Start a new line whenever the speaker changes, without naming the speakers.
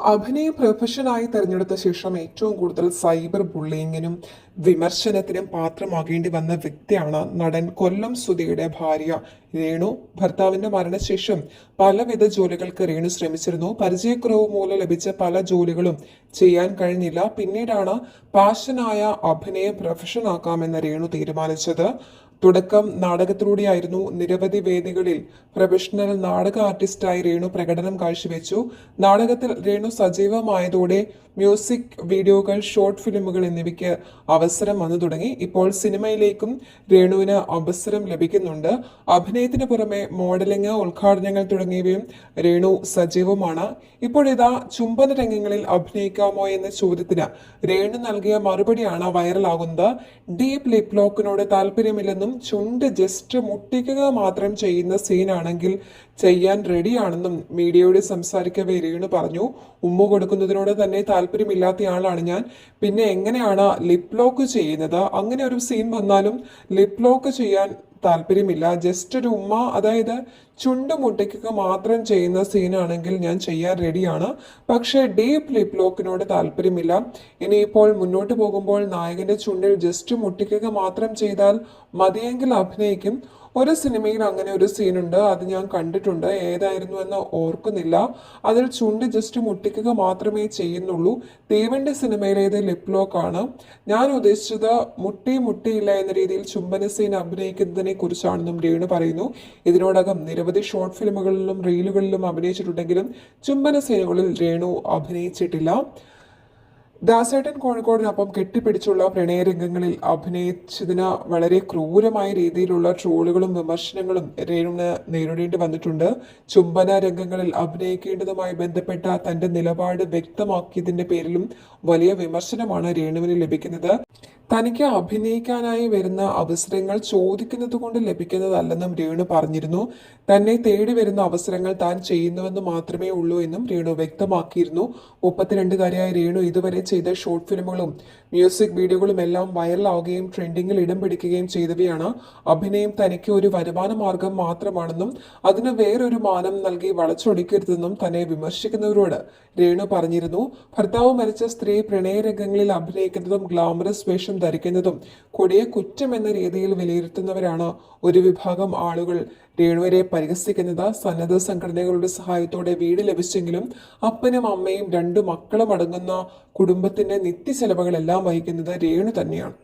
അഭിനയ പ്രൊഫഷനായി തിരഞ്ഞെടുത്ത ശേഷം ഏറ്റവും കൂടുതൽ സൈബർ ബുള്ളിങ്ങിനും വിമർശനത്തിനും പാത്രമാകേണ്ടി വന്ന വ്യക്തിയാണ് നടൻ കൊല്ലം സുധിയുടെ ഭാര്യ രേണു. ഭർത്താവിന്റെ മരണശേഷം പലവിധ ജോലികൾക്ക് രേണു ശ്രമിച്ചിരുന്നു. പരിചയക്കുറവ് മൂലം ലഭിച്ച പല ജോലികളും ചെയ്യാൻ കഴിഞ്ഞില്ല. പിന്നീടാണ് പാഷനായ അഭിനയ പ്രൊഫഷനാക്കാമെന്ന് രേണു തീരുമാനിച്ചത്. തുടക്കം നാടകത്തിലൂടെയായിരുന്നു നിരവധി വേദികളിൽ പ്രൊഫഷണൽ നാടക ആർട്ടിസ്റ്റായി രേണു പ്രകടനം കാഴ്ചവെച്ചു. നാടകത്തിൽ രേണു സജീവമായതോടെ മ്യൂസിക് വീഡിയോകൾ ഷോർട്ട് ഫിലിമുകൾ എന്നിവയ്ക്ക് അവസരം വന്നു തുടങ്ങി. ഇപ്പോൾ സിനിമയിലേക്കും രേണുവിന് അവസരം ലഭിക്കുന്നുണ്ട്. അഭിനയത്തിന് പുറമെ മോഡലിംഗ് ഉദ്ഘാടനങ്ങൾ തുടങ്ങിയവയും രേണു സജീവമാണ്. ഇപ്പോഴിതാ ചുംബന രംഗങ്ങളിൽ അഭിനയിക്കാമോ എന്ന ചോദ്യത്തിന് രേണു നൽകിയ മറുപടിയാണ് വൈറലാകുന്നത്. ഡീപ് ലിപ് ലോക്കിനോട് താല്പര്യമില്ലെന്നും ചുണ്ട് ജസ്റ്റ് മുട്ടിക്കുക മാത്രം ചെയ്യുന്ന സീനാണെങ്കിൽ ചെയ്യാൻ റെഡിയാണെന്നും മീഡിയയോട് സംസാരിക്കവേ രേണു പറഞ്ഞു. ഉമ്മ കൊടുക്കുന്നതിനോട് തന്നെ താല്പര്യമില്ലാത്തയാളാണ് ഞാൻ. പിന്നെ എങ്ങനെയാണ് ലിപ് ലോക്ക് ചെയ്യുന്നത്? അങ്ങനെ ഒരു സീൻ വന്നാലും ലിപ് ലോക്ക് ചെയ്യാൻ താല്പര്യമില്ല. ജസ്റ്റ് ഒരു ഉമ്മ അതായത് ചുണ്ട് മുട്ടയ്ക്കൊക്കെ മാത്രം ചെയ്യുന്ന സീനാണെങ്കിൽ ഞാൻ ചെയ്യാൻ റെഡിയാണ് പക്ഷേ ഡീപ്പ് ലിപ് ലോക്കിനോട് താല്പര്യമില്ല. ഇനിയിപ്പോൾ മുന്നോട്ട് പോകുമ്പോൾ നായകന്റെ ചുണ്ടിൽ ജസ്റ്റ് മുട്ടിക്കുക മാത്രം ചെയ്താൽ മതിയെങ്കിൽ അഭിനയിക്കും. ഒരു സിനിമയിൽ അങ്ങനെ ഒരു സീനുണ്ട് അത് ഞാൻ കണ്ടിട്ടുണ്ട് ഏതായിരുന്നു എന്ന് ഓർക്കുന്നില്ല. അതിൽ ചുണ്ട് ജസ്റ്റ് മുട്ടിക്കുക മാത്രമേ ചെയ്യുന്നുള്ളൂ. ദേവന്റെ സിനിമയിലേത് ലിപ് ലോക്ക് ആണ്. ഞാൻ ഉദ്ദേശിച്ചത് മുട്ടി മുട്ടിയില്ല എന്ന രീതിയിൽ ചുംബന സീൻ അഭിനയിക്കുന്നതിനെ കുറിച്ചാണെന്നും രേണു പറയുന്നു. ഇതിനോടകം നിരവധി ഷോർട്ട് ഫിലിമുകളിലും റീലുകളിലും അഭിനയിച്ചിട്ടുണ്ടെങ്കിലും ചുംബന സീനുകളിൽ രേണു അഭിനയിച്ചിട്ടില്ല. ദാസേട്ടൻ കോഴിക്കോടിനൊപ്പം കെട്ടിപ്പിടിച്ചുള്ള പ്രണയരംഗങ്ങളിൽ അഭിനയിച്ചതിന് വളരെ ക്രൂരമായ രീതിയിലുള്ള ട്രോളുകളും വിമർശനങ്ങളും രേണുവിന് നേരിടേണ്ടി വന്നിട്ടുണ്ട്. ചുംബന രംഗങ്ങളിൽ അഭിനയിക്കേണ്ടതുമായി ബന്ധപ്പെട്ട തന്റെ നിലപാട് വ്യക്തമാക്കിയതിന്റെ പേരിലും വലിയ വിമർശനമാണ് രേണുവിന് ലഭിക്കുന്നത്. തനിക്ക് അഭിനയിക്കാനായി വരുന്ന അവസരങ്ങൾ ചോദിക്കുന്നത് കൊണ്ട് ലഭിക്കുന്നതല്ലെന്നും രേണു പറഞ്ഞിരുന്നു. തന്നെ തേടി വരുന്ന അവസരങ്ങൾ താൻ ചെയ്യുന്നുവെന്ന് മാത്രമേ ഉള്ളൂ എന്നും രേണു വ്യക്തമാക്കിയിരുന്നു. മുപ്പത്തിരണ്ടുകാരിയായ രേണു ഇതുവരെ ചെയ്ത ഷോർട്ട് ഫിലിമുകളും മ്യൂസിക് വീഡിയോകളും എല്ലാം വൈറലാവുകയും ട്രെൻഡിങ്ങിൽ ഇടം പിടിക്കുകയും ചെയ്തവയാണ്. അഭിനയം തനിക്ക് ഒരു വരുമാന മാർഗം മാത്രമാണെന്നും അതിന് വേറൊരു മാനം നൽകി വളച്ചൊടിക്കരുതെന്നും തന്നെ വിമർശിക്കുന്നവരോട് രേണു പറഞ്ഞിരുന്നു. ഭർത്താവ് മരിച്ച സ്ത്രീ പ്രണയരംഗങ്ങളിൽ അഭിനയിക്കുന്നതും ഗ്ലാമറസ് വേഷം ധരിക്കുന്നതും കൊടിയ കുറ്റം എന്ന രീതിയിൽ വിലയിരുത്തുന്നവരാണ് ഒരു വിഭാഗം ആളുകൾ. രേണുവരെ പരിഹസിക്കുന്നത് സന്നദ്ധ സംഘടനകളുടെ സഹായത്തോടെ വീട് ലഭിച്ചെങ്കിലും അപ്പനും അമ്മയും രണ്ടു മക്കളും അടങ്ങുന്ന കുടുംബത്തിന്റെ നിത്യ ചെലവുകളെല്ലാം വഹിക്കുന്നത് രേണു തന്നെയാണ്.